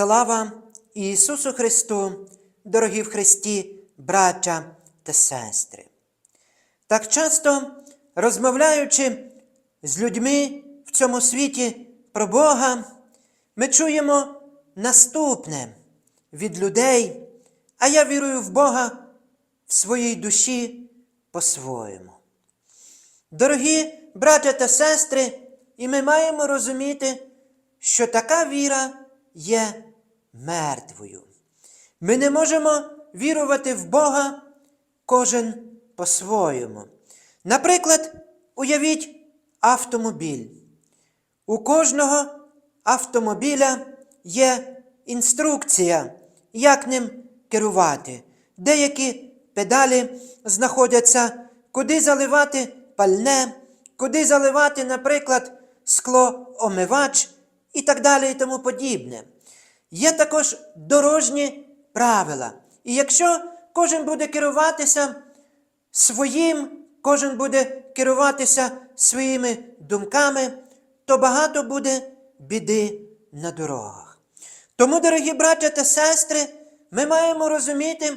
Слава Ісусу Христу, дорогі в Христі, браття та сестри! Так часто, розмовляючи з людьми в цьому світі про Бога, ми чуємо наступне від людей, а я вірую в Бога в своїй душі по-своєму. Дорогі браття та сестри, і ми маємо розуміти, що така віра є мертвою. Ми не можемо вірувати в Бога кожен по-своєму. Наприклад, уявіть автомобіль. У кожного автомобіля є інструкція, як ним керувати. Деякі педалі знаходяться, куди заливати пальне, куди заливати, наприклад, склоомивач і так далі і тому подібне. Є також дорожні правила. І якщо кожен буде керуватися своїм, кожен буде керуватися своїми думками, то багато буде біди на дорогах. Тому, дорогі браття та сестри, ми маємо розуміти,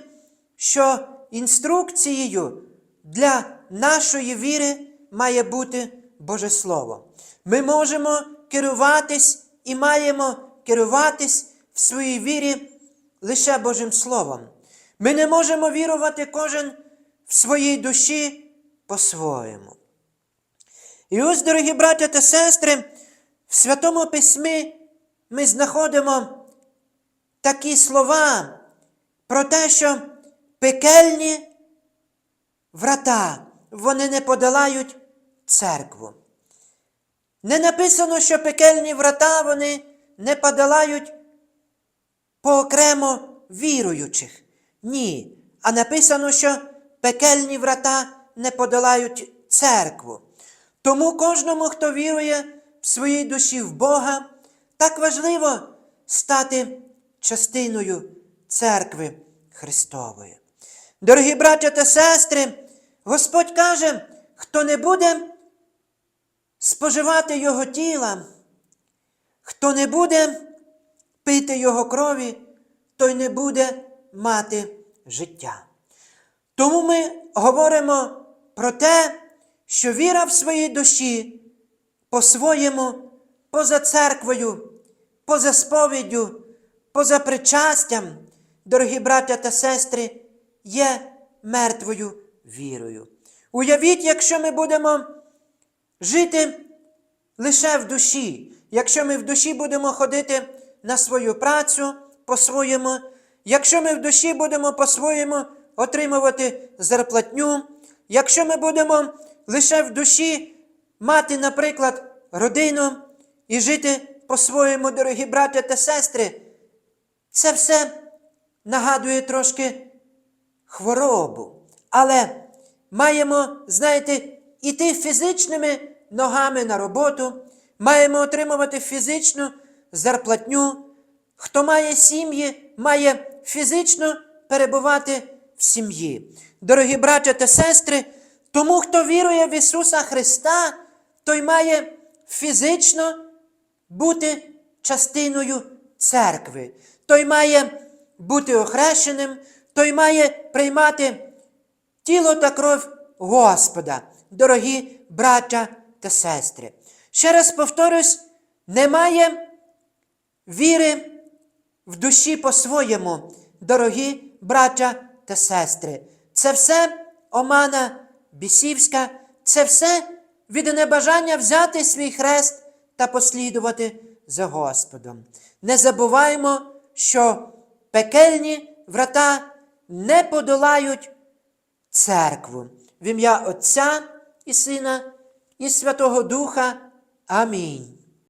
що інструкцією для нашої віри має бути Боже Слово. Ми можемо керуватись і маємо керуватись в своїй вірі лише Божим Словом. Ми не можемо вірувати кожен в своїй душі по-своєму. І ось, дорогі браття та сестри, в Святому Письмі ми знаходимо такі слова про те, що пекельні врата, вони не подолають церкву. Не написано, що пекельні врата вони не подолають поокремо віруючих. Ні. А написано, що пекельні врата не подолають церкву. Тому кожному, хто вірує в своїй душі в Бога, так важливо стати частиною церкви Христової. Дорогі браття та сестри, Господь каже, хто не буде споживати Його тіла, хто не буде пити Його крові, той не буде мати життя. Тому ми говоримо про те, що віра в своїй душі по-своєму, поза церквою, поза сповіддю, поза причастям, дорогі браття та сестри, є мертвою вірою. Уявіть, якщо ми будемо жити лише в душі, якщо ми в душі будемо ходити на свою працю по-своєму, якщо ми в душі будемо по-своєму отримувати зарплатню, якщо ми будемо лише в душі мати, наприклад, родину і жити по-своєму, дорогі браття та сестри, це все нагадує трошки хворобу. Але маємо, знаєте, іти фізичними ногами на роботу, маємо отримувати фізичну зарплатню. Хто має сім'ї, має фізично перебувати в сім'ї. Дорогі браття та сестри, тому, хто вірує в Ісуса Христа, той має фізично бути частиною церкви. Той має бути охрещеним, той має приймати тіло та кров Господа, дорогі браття та сестри. Ще раз повторюсь, немає віри в душі по-своєму, дорогі браття та сестри. Це все омана бісівська, це все від небажання взяти свій хрест та послідувати за Господом. Не забуваємо, що пекельні врата не подолають церкву. В ім'я Отця і Сина і Святого Духа. Амінь.